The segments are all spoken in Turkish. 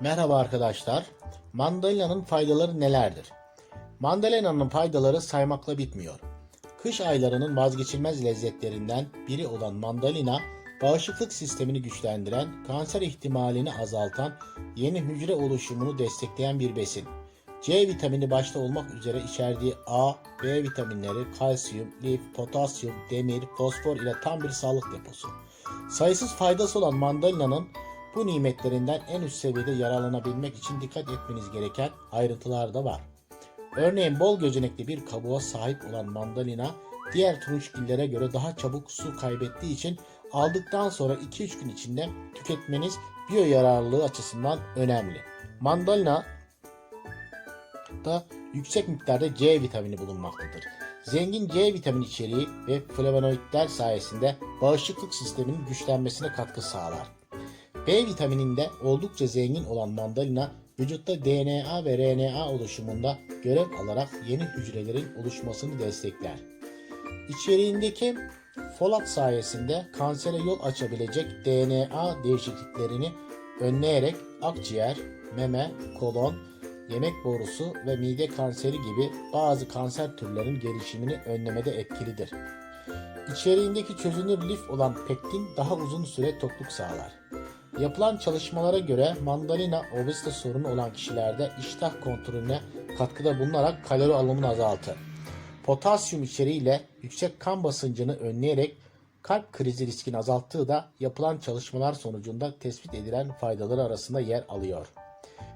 Merhaba arkadaşlar. Mandalina'nın faydaları nelerdir? Mandalina'nın faydaları saymakla bitmiyor. Kış aylarının vazgeçilmez lezzetlerinden biri olan mandalina, bağışıklık sistemini güçlendiren, kanser ihtimalini azaltan, yeni hücre oluşumunu destekleyen bir besin. C vitamini başta olmak üzere içerdiği A, B vitaminleri, kalsiyum, lif, potasyum, demir, fosfor ile tam bir sağlık deposu. Sayısız faydası olan mandalina'nın bu nimetlerinden en üst seviyede yararlanabilmek için dikkat etmeniz gereken ayrıntılar da var. Örneğin bol gözenekli bir kabuğa sahip olan mandalina diğer turunçgillere göre daha çabuk su kaybettiği için aldıktan sonra 2-3 gün içinde tüketmeniz biyo yararlılığı açısından önemli. Mandalina da yüksek miktarda C vitamini bulunmaktadır. Zengin C vitamini içeriği ve flavonoidler sayesinde bağışıklık sisteminin güçlenmesine katkı sağlar. B vitamininde oldukça zengin olan mandalina vücutta DNA ve RNA oluşumunda görev alarak yeni hücrelerin oluşmasını destekler. İçeriğindeki folat sayesinde kansere yol açabilecek DNA değişikliklerini önleyerek akciğer, meme, kolon, yemek borusu ve mide kanseri gibi bazı kanser türlerinin gelişimini önlemede etkilidir. İçeriğindeki çözünür lif olan pektin daha uzun süre tokluk sağlar. Yapılan çalışmalara göre mandalina obezite sorunu olan kişilerde iştah kontrolüne katkıda bulunarak kalori alımını azaltır. Potasyum içeriğiyle yüksek kan basıncını önleyerek kalp krizi riskini azalttığı da yapılan çalışmalar sonucunda tespit edilen faydaları arasında yer alıyor.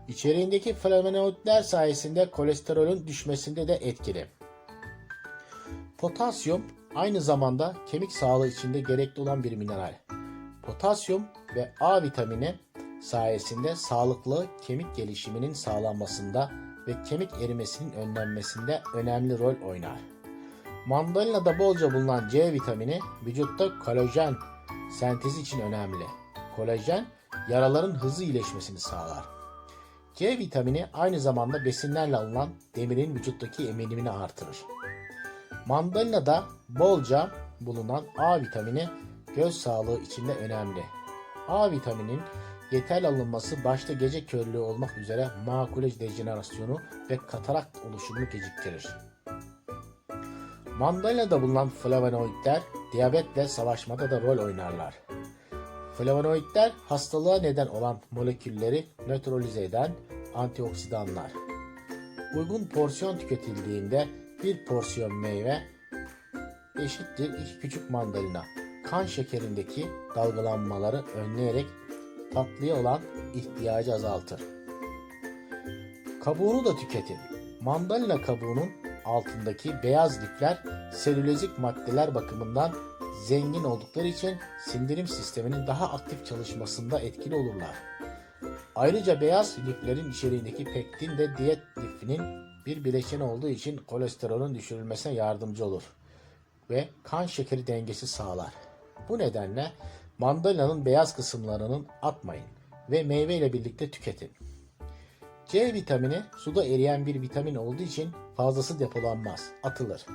İçeriğindeki flavonoidler sayesinde kolesterolün düşmesinde de etkili. Potasyum aynı zamanda kemik sağlığı içinde gerekli olan bir mineral. Potasyum ve A vitamini sayesinde sağlıklı kemik gelişiminin sağlanmasında ve kemik erimesinin önlenmesinde önemli rol oynar. Mandalina'da bolca bulunan C vitamini vücutta kolajen sentezi için önemli. Kolajen yaraların hızlı iyileşmesini sağlar. C vitamini aynı zamanda besinlerle alınan demirin vücuttaki eminimini artırır. Mandalina'da bolca bulunan A vitamini göz sağlığı için de önemli. A vitaminin yeterli alınması başta gece körlüğü olmak üzere makule dejenerasyonu ve katarakt oluşumunu geciktirir. Mandalina'da bulunan flavonoidler diyabetle savaşmada da rol oynarlar. Flavonoidler hastalığa neden olan molekülleri nötralize eden antioksidanlar. Uygun porsiyon tüketildiğinde bir porsiyon meyve eşittir iki küçük mandalina. Kan şekerindeki dalgalanmaları önleyerek tatlıya olan ihtiyacı azaltır. Kabuğunu da tüketin. Mandalina kabuğunun altındaki beyaz lifler selülozik maddeler bakımından zengin oldukları için sindirim sisteminin daha aktif çalışmasında etkili olurlar. Ayrıca beyaz liflerin içeriğindeki pektin de diyet lifinin bir bileşeni olduğu için kolesterolün düşürülmesine yardımcı olur ve kan şekeri dengesi sağlar. Bu nedenle mandalina'nın beyaz kısımlarının atmayın ve meyve ile birlikte tüketin. C vitamini suda eriyen bir vitamin olduğu için fazlası depolanmaz, atılır.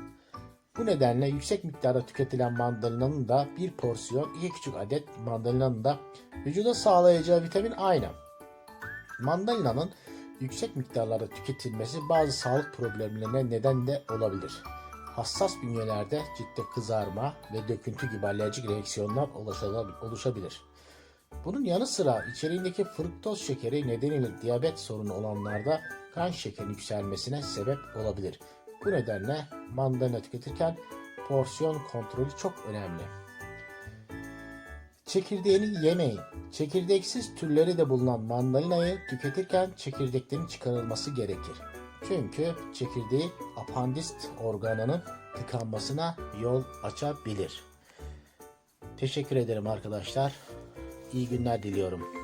Bu nedenle yüksek miktarda tüketilen mandalinanın da bir porsiyon, iki küçük adet mandalinanın da vücuda sağlayacağı vitamin aynı. Mandalinanın yüksek miktarlarda tüketilmesi bazı sağlık problemlerine neden de olabilir. Hassas bünyelerde ciltte kızarma ve döküntü gibi alerjik reaksiyonlar oluşabilir. Bunun yanı sıra içeriğindeki fruktoz şekeri nedeniyle diyabet sorunu olanlarda kan şekeri yükselmesine sebep olabilir. Bu nedenle mandalina tüketirken porsiyon kontrolü çok önemli. Çekirdeğini yemeyin. Çekirdeksiz türleri de bulunan mandalinayı tüketirken çekirdeklerin çıkarılması gerekir. Çünkü çekirdeği apandist organının tıkanmasına yol açabilir. Teşekkür ederim arkadaşlar. İyi günler diliyorum.